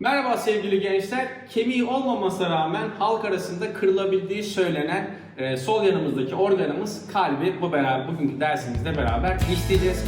Merhaba sevgili gençler. Kemiği olmamasına rağmen halk arasında kırılabildiği söylenen e, sol yanımızdaki organımız kalbi bu beraber bugünkü dersimizde beraber işleyeceğiz.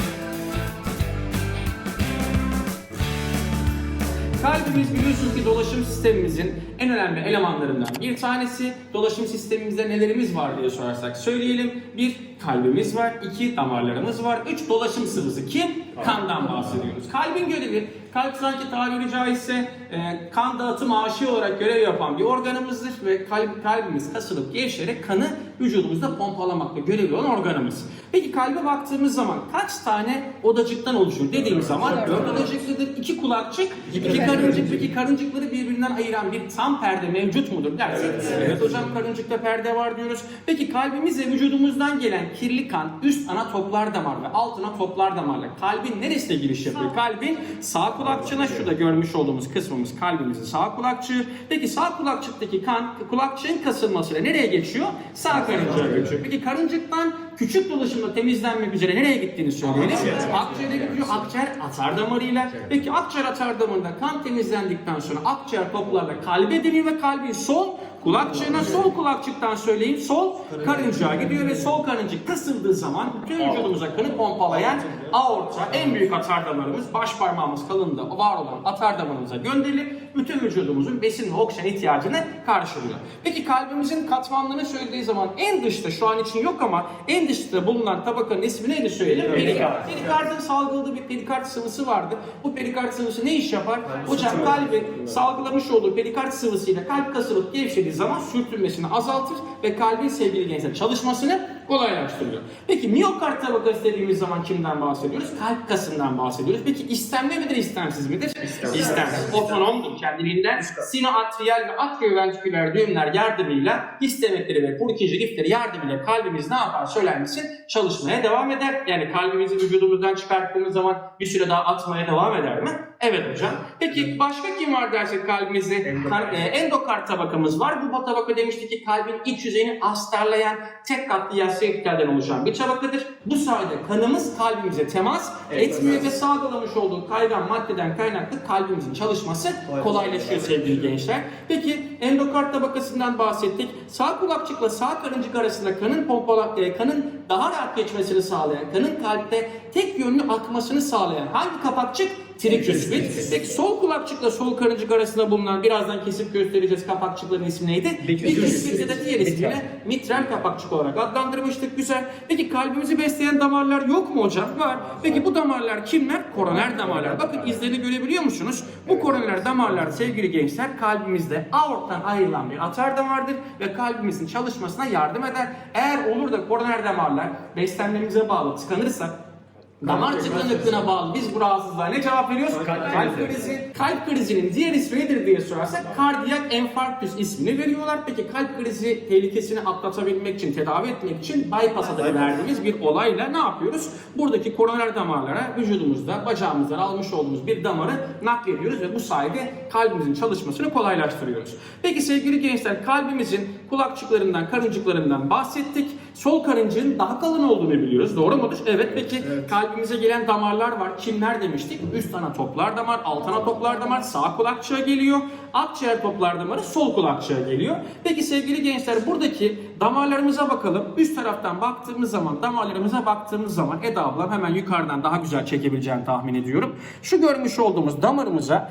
Kalbimiz biliyorsunuz ki dolaşım sistemimizin en önemli elemanlarından bir tanesi. Dolaşım sistemimizde nelerimiz var diye sorarsak söyleyelim. Bir, kalbimiz var. iki damarlarımız var. Üç, dolaşım sıvısı. Kim? Kandan bahsediyoruz. Kalbin görevi, kalp sanki tabiri caizse e, kan dağıtım aşı olarak görev yapan bir organımızdır ve kalp, kalbimiz kasılıp gevşerek kanı vücudumuzda pompalamakta görevli olan organımız. Peki kalbe baktığımız zaman kaç tane odacıktan oluşur dediğimiz zaman dört odacıklıdır, iki kulakçık, iki karıncık. Peki karıncıkları birbirinden ayıran bir tam perde mevcut mudur dersek evet hocam karıncıkta perde var diyoruz. Peki kalbimiz ve vücudumuzdan gelen kirli kan üst ana toplar damar ve alt ana toplar damarla kalbin neresine giriş yapıyor? Kalbin sağ kulakçığına şurada görmüş olduğumuz kısmımız kalbimizin sağ kulakçığı. Peki sağ kulakçıktaki kan kulakçığın kasılmasıyla nereye geçiyor? Sağ karıncığa geçiyor. Peki karıncıktan küçük dolaşımda temizlenmek üzere nereye gittiğini söyleyelim. Akciğere gidiyor. Akciğer atar damarıyla. Peki akciğer atar damarında kan temizlendikten sonra akciğer toplarla kalbe deniyor ve kalbin sol kulakçığına sol kulakçıktan söyleyeyim sol karıncığa gidiyor ve sol karıncık kısıldığı zaman bütün vücudumuza kanı pompalayan aorta en büyük atar damarımız baş parmağımız kalınlığında var olan atar damarımıza gönderilip bütün vücudumuzun besin ve oksijen ihtiyacını karşılıyor. Peki kalbimizin katmanlarını söylediği zaman en dışta şu an için yok ama en dışta bulunan tabakanın ismi neydi söyleyelim? Perikard. Perikardın salgıladığı bir perikard sıvısı vardı. Bu perikard sıvısı ne iş yapar? Hocam kalbi salgılamış olduğu perikard sıvısıyla kalp kasılıp gevşediği zaman sürtünmesini azaltır ve kalbin sevgili gençler çalışmasını kolaylaştırıyor. Peki miyokard tabakası dediğimiz zaman kimden bahsediyoruz? Kalp kasından bahsediyoruz. Peki istemli midir, istemsiz midir? İstemsiz. Otonomdur kendiliğinden. Sinoatriyal ve atrioventriküler düğümler yardımıyla histemetleri ve Purkinje lifleri yardımıyla kalbimiz ne yapar söyler misin? Çalışmaya devam eder. Yani kalbimizi vücudumuzdan çıkarttığımız zaman bir süre daha atmaya devam eder mi? Evet hocam. Peki başka kim var dersek kalbimizde? Kar- e, tabakamız var. Bu tabaka demiştik ki kalbin iç yüzeyini astarlayan tek katlı yassı epitelden oluşan bir tabakadır. Bu sayede kanımız kalbimize temas etmiyor ve salgılamış olduğu kaygan maddeden kaynaklı kalbimizin çalışması kolaylaşıyor sevgili gençler. Peki endokard tabakasından bahsettik. Sağ kulakçıkla sağ karıncık arasında kanın pompala, e, kanın daha rahat geçmesini sağlayan, kanın kalpte tek yönlü akmasını sağlayan hangi kapakçık? Triküspit. Peki sol kulakçıkla sol karıncık arasında bulunan birazdan kesip göstereceğiz kapakçıkların ismi neydi? Biküspit ya da diğer ismiyle mitral kapakçık olarak adlandırmıştık. Güzel. Peki kalbimizi besleyen damarlar yok mu hocam? Var. Peki bu damarlar kimler? Koroner damarlar. Bakın izlerini görebiliyor musunuz? Bu koroner damarlar sevgili gençler kalbimizde aorttan ayrılan bir atar damardır ve kalbimizin çalışmasına yardım eder. Eğer olur da koroner damarlar beslenmemize bağlı tıkanırsa Damar tıkanıklığına bağlı biz bu rahatsızlığa ne cevap veriyoruz? Kalp, krizi. Kalp krizinin diğer ismi nedir diye sorarsak kardiyak enfarktüs ismini veriyorlar. Peki kalp krizi tehlikesini atlatabilmek için, tedavi etmek için bypass adını verdiğimiz bir olayla ne yapıyoruz? Buradaki koroner damarlara vücudumuzda, bacağımızdan almış olduğumuz bir damarı naklediyoruz ve bu sayede kalbimizin çalışmasını kolaylaştırıyoruz. Peki sevgili gençler kalbimizin kulakçıklarından, karıncıklarından bahsettik. Sol karıncığın daha kalın olduğunu biliyoruz. Doğru mudur? Evet. Peki kalbimize gelen damarlar var. Kimler demiştik? Üst ana toplar damar, alt ana toplar damar, sağ kulakçığa geliyor. Akciğer toplar damarı sol kulakçığa geliyor. Peki sevgili gençler buradaki damarlarımıza bakalım. Üst taraftan baktığımız zaman, damarlarımıza baktığımız zaman Eda ablam hemen yukarıdan daha güzel çekebileceğini tahmin ediyorum. Şu görmüş olduğumuz damarımıza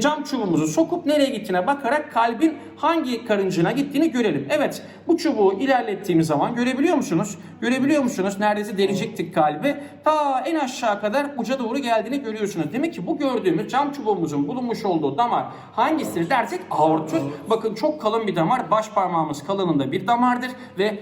cam çubuğumuzu sokup nereye gittiğine bakarak kalbin hangi karıncığına gittiğini görelim. Evet bu çubuğu ilerlettiğimiz zaman görebiliyor musunuz? Görebiliyor musunuz? Neredeyse delecektik kalbi. Ta en aşağı kadar uca doğru geldiğini görüyorsunuz. Demek ki bu gördüğümüz cam çubuğumuzun bulunmuş olduğu damar hangisidir dersek aortur. Bakın çok kalın bir damar. Baş parmağımız kalınlığında bir damardır ve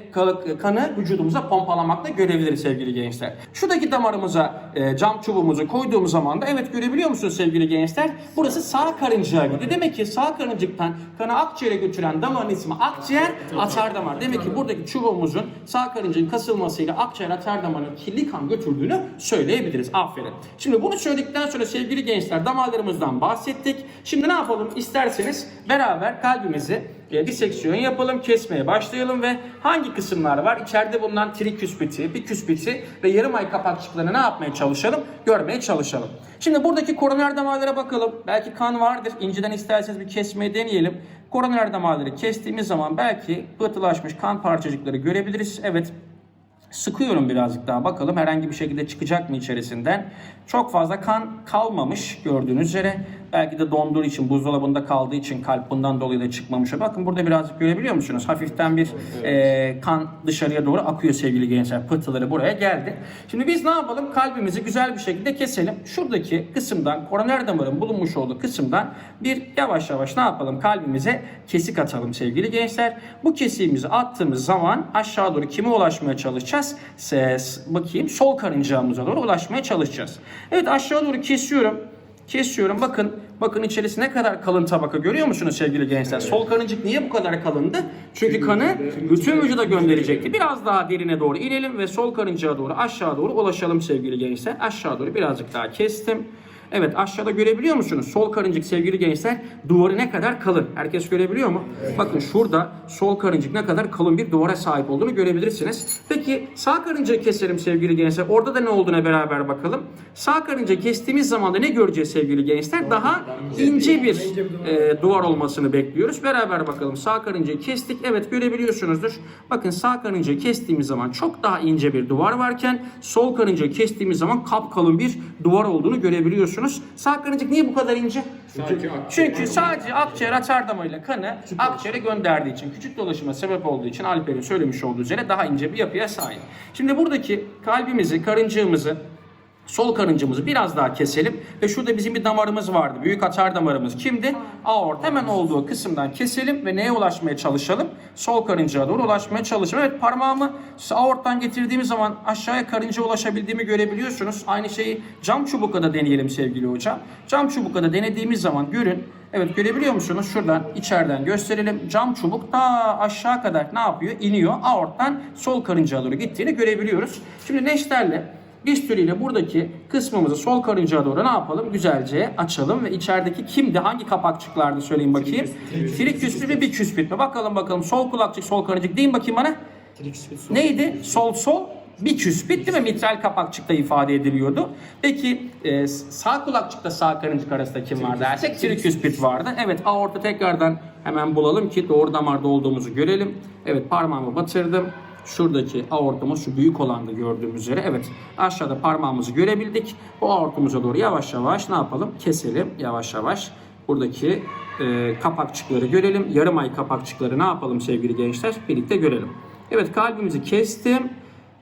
kanı vücudumuza pompalamakla görevlidir sevgili gençler. Şuradaki damarımıza e, cam çubuğumuzu koyduğumuz zaman da evet görebiliyor musunuz sevgili gençler? Burası sağ karıncığa gidiyor. Demek ki sağ karıncıktan kanı akciğere götüren damarın ismi akciğer atar damar. Demek ki buradaki çubuğumuzun sağ karıncığın kasılmasıyla akciğer atar damarına kirli kan götürdüğünü söyleyebiliriz. Aferin. Şimdi bunu söyledikten sonra sevgili gençler damarlarımızdan bahsettik. Şimdi ne yapalım? İsterseniz beraber kalbimizi diseksiyon yapalım, kesmeye başlayalım ve hangi kısımlar var? İçeride bulunan triküspiti, biküspiti ve yarım ay kapakçıklarını ne yapmaya çalışalım? Görmeye çalışalım. Şimdi buradaki koroner damarlara bakalım. Belki kan vardır. İnceden isterseniz bir kesmeyi deneyelim. Koroner damarları kestiğimiz zaman belki pıhtılaşmış kan parçacıkları görebiliriz. Evet Sıkıyorum birazcık daha bakalım herhangi bir şekilde çıkacak mı içerisinden. Çok fazla kan kalmamış gördüğünüz üzere. Belki de donduğu için buzdolabında kaldığı için kalp bundan dolayı da çıkmamış. Bakın burada birazcık görebiliyor musunuz? Hafiften bir e, kan dışarıya doğru akıyor sevgili gençler. Pıhtıları buraya geldi. Şimdi biz ne yapalım? Kalbimizi güzel bir şekilde keselim. Şuradaki kısımdan koroner damarın bulunmuş olduğu kısımdan bir yavaş yavaş ne yapalım? Kalbimize kesik atalım sevgili gençler. Bu kesiğimizi attığımız zaman aşağı doğru kime ulaşmaya çalışacağız? Ses, bakayım sol karıncağımıza doğru ulaşmaya çalışacağız. Evet aşağı doğru kesiyorum. Kesiyorum. Bakın bakın içerisi ne kadar kalın tabaka görüyor musunuz sevgili gençler? Sol karıncık niye bu kadar kalındı? Çünkü kanı bütün vücuda gönderecekti. Biraz daha derine doğru inelim ve sol karıncaya doğru aşağı doğru ulaşalım sevgili gençler. Aşağı doğru birazcık daha kestim. Evet aşağıda görebiliyor musunuz? Sol karıncık sevgili gençler duvarı ne kadar kalın. Herkes görebiliyor mu? Bakın şurada sol karıncık ne kadar kalın bir duvara sahip olduğunu görebilirsiniz. Peki sağ karıncayı keselim sevgili gençler. Orada da ne olduğuna beraber bakalım. Sağ karıncayı kestiğimiz zaman da ne göreceğiz sevgili gençler? Daha ince bir e, duvar olmasını bekliyoruz. Beraber bakalım. Sağ karıncayı kestik. Evet görebiliyorsunuzdur. Bakın sağ karıncayı kestiğimiz zaman çok daha ince bir duvar varken sol karıncayı kestiğimiz zaman kapkalın bir duvar olduğunu görebiliyorsunuz. Sağ karıncık niye bu kadar ince? Çünkü sadece akciğer açar damarıyla kanı akciğere gönderdiği için, küçük dolaşıma sebep olduğu için Alper'in söylemiş olduğu üzere daha ince bir yapıya sahip. Şimdi buradaki kalbimizi, karıncığımızı, Sol karıncımızı biraz daha keselim ve şurada bizim bir damarımız vardı. Büyük atar damarımız kimdi? Aort. Hemen olduğu kısımdan keselim ve neye ulaşmaya çalışalım? Sol karıncaya doğru ulaşmaya çalışalım. Evet parmağımı aorttan getirdiğimiz zaman aşağıya karıncaya ulaşabildiğimi görebiliyorsunuz. Aynı şeyi cam çubukla da deneyelim sevgili hocam. Cam çubukla da denediğimiz zaman görün. Evet görebiliyor musunuz? Şuradan içeriden gösterelim. Cam çubuk ta aşağı kadar ne yapıyor? İniyor. Aorttan sol karıncaya doğru gittiğini görebiliyoruz. Şimdi neşterle Bistüriyle buradaki kısmımızı sol karıncaya doğru ne yapalım? Güzelce açalım ve içerideki kimdi? Hangi kapakçıklardı söyleyin bakayım. Triküspit ve biküspit mi? Bakalım bakalım. Sol kulakçık, sol karıncık deyin bakayım bana. Neydi? Sol sol biküspit değil mi? Mitral kapakçıkta ifade ediliyordu. Peki e, sağ kulakçıkta sağ karıncık arasında kim var dersek triküspit vardı. Evet aorta tekrardan hemen bulalım ki doğru damarda olduğumuzu görelim. Evet parmağımı batırdım. Şuradaki aortumuz şu büyük olan da gördüğümüz üzere. Evet aşağıda parmağımızı görebildik. Bu aortumuza doğru yavaş yavaş ne yapalım? Keselim yavaş yavaş. Buradaki e, kapakçıkları görelim. Yarım ay kapakçıkları ne yapalım sevgili gençler? Birlikte görelim. Evet kalbimizi kestim.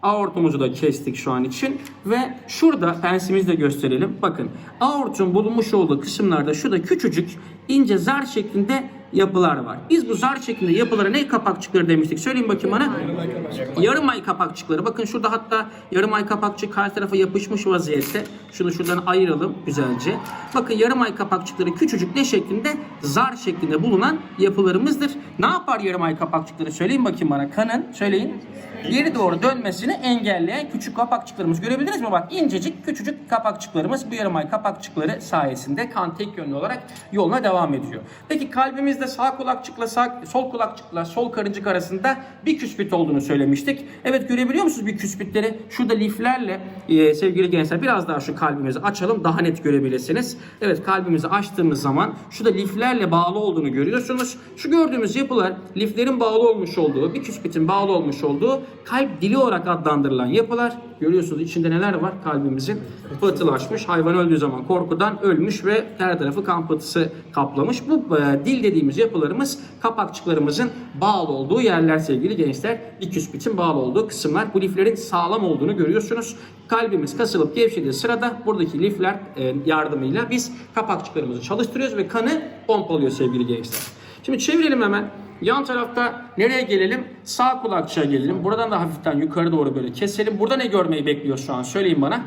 Aortumuzu da kestik şu an için ve şurada pensimizi de gösterelim. Bakın aortun bulunmuş olduğu kısımlarda şurada küçücük ince zar şeklinde yapılar var. Biz bu zar şeklinde yapılara ne kapakçıkları demiştik? Söyleyin bakayım bana. Yarım ay kapakçıkları. Bakın şurada hatta yarım ay kapakçık her tarafa yapışmış vaziyette. Şunu şuradan ayıralım güzelce. Bakın yarım ay kapakçıkları küçücük ne şeklinde? Zar şeklinde bulunan yapılarımızdır. Ne yapar yarım ay kapakçıkları? Söyleyin bakayım bana. Kanın söyleyin. Geri doğru dönmesini engelleyen küçük kapakçıklarımız görebildiniz mi? Bak incecik küçücük kapakçıklarımız bu yarım ay kapakçıkları sayesinde kan tek yönlü olarak yoluna devam ediyor. Peki kalbimizde sağ kulakçıkla sağ, sol kulakçıkla sol karıncık arasında bir küspit olduğunu söylemiştik. Evet görebiliyor musunuz bir küspitleri? Şurada liflerle e, sevgili gençler biraz daha şu kalbimizi açalım daha net görebilirsiniz. Evet kalbimizi açtığımız zaman şurada liflerle bağlı olduğunu görüyorsunuz. Şu gördüğümüz yapılar liflerin bağlı olmuş olduğu, bir küspitin bağlı olmuş olduğu kalp dili olarak adlandırılan yapılar. Görüyorsunuz içinde neler var kalbimizin? Pıhtılaşmış. Hayvan öldüğü zaman korkudan ölmüş ve her tarafı kan pıhtısı kaplamış. Bu e, dil dediğimiz yapılarımız kapakçıklarımızın bağlı olduğu yerler sevgili gençler. Diküspitin bağlı olduğu kısımlar. Bu liflerin sağlam olduğunu görüyorsunuz. Kalbimiz kasılıp gevşediği sırada buradaki lifler e, yardımıyla biz kapakçıklarımızı çalıştırıyoruz ve kanı pompalıyor sevgili gençler. Şimdi çevirelim hemen. Yan tarafta nereye gelelim? Sağ kulakçığa gelelim. Buradan da hafiften yukarı doğru böyle keselim. Burada ne görmeyi bekliyor şu an? Söyleyin bana.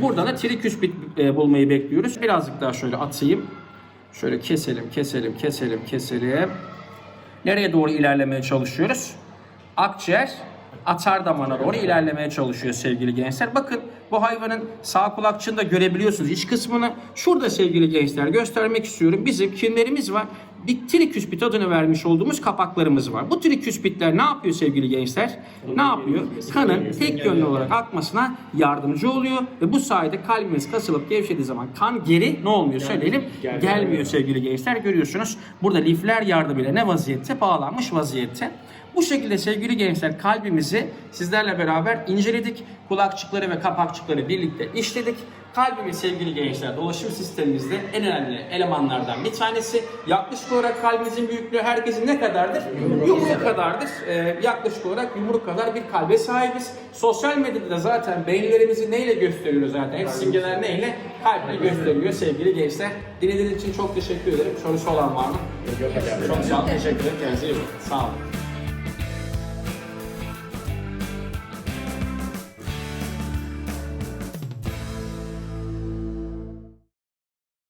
Buradan da triküspit e, bulmayı bekliyoruz. Birazcık daha şöyle atayım. Şöyle keselim, keselim, keselim, keselim. Nereye doğru ilerlemeye çalışıyoruz? Akciğer atar damana doğru ilerlemeye çalışıyor sevgili gençler. Bakın Bu hayvanın sağ kulakçığını da görebiliyorsunuz iç kısmını. Şurada sevgili gençler göstermek istiyorum. Bizim kimlerimiz var? Bir triküspit adını vermiş olduğumuz kapaklarımız var. Bu triküspitler ne yapıyor sevgili gençler? Ne yapıyor? Kanın tek yönlü olarak akmasına yardımcı oluyor ve bu sayede kalbimiz kasılıp gevşediği zaman kan geri ne olmuyor söyleyelim? Gelmiyor sevgili gençler. Görüyorsunuz burada lifler yardımıyla ne vaziyette? Bağlanmış vaziyette. Bu şekilde sevgili gençler kalbimizi sizlerle beraber inceledik. Kulakçıkları ve kapakçıkları birlikte işledik. Kalbimiz sevgili gençler dolaşım sistemimizde en önemli elemanlardan bir tanesi. Yaklaşık olarak kalbimizin büyüklüğü herkesin ne kadardır? Yumruk kadardır. Ee, yaklaşık olarak yumruk kadar bir kalbe sahibiz. Sosyal medyada da zaten beyinlerimizi neyle gösteriyor zaten? Hep simgeler neyle? Kalple gösteriyor sevgili gençler. Dinlediğiniz için çok teşekkür ederim. Sorusu olan var mı? Çok sağ olun. Teşekkür ederim. Kendinize iyi bakın. Sağ olun.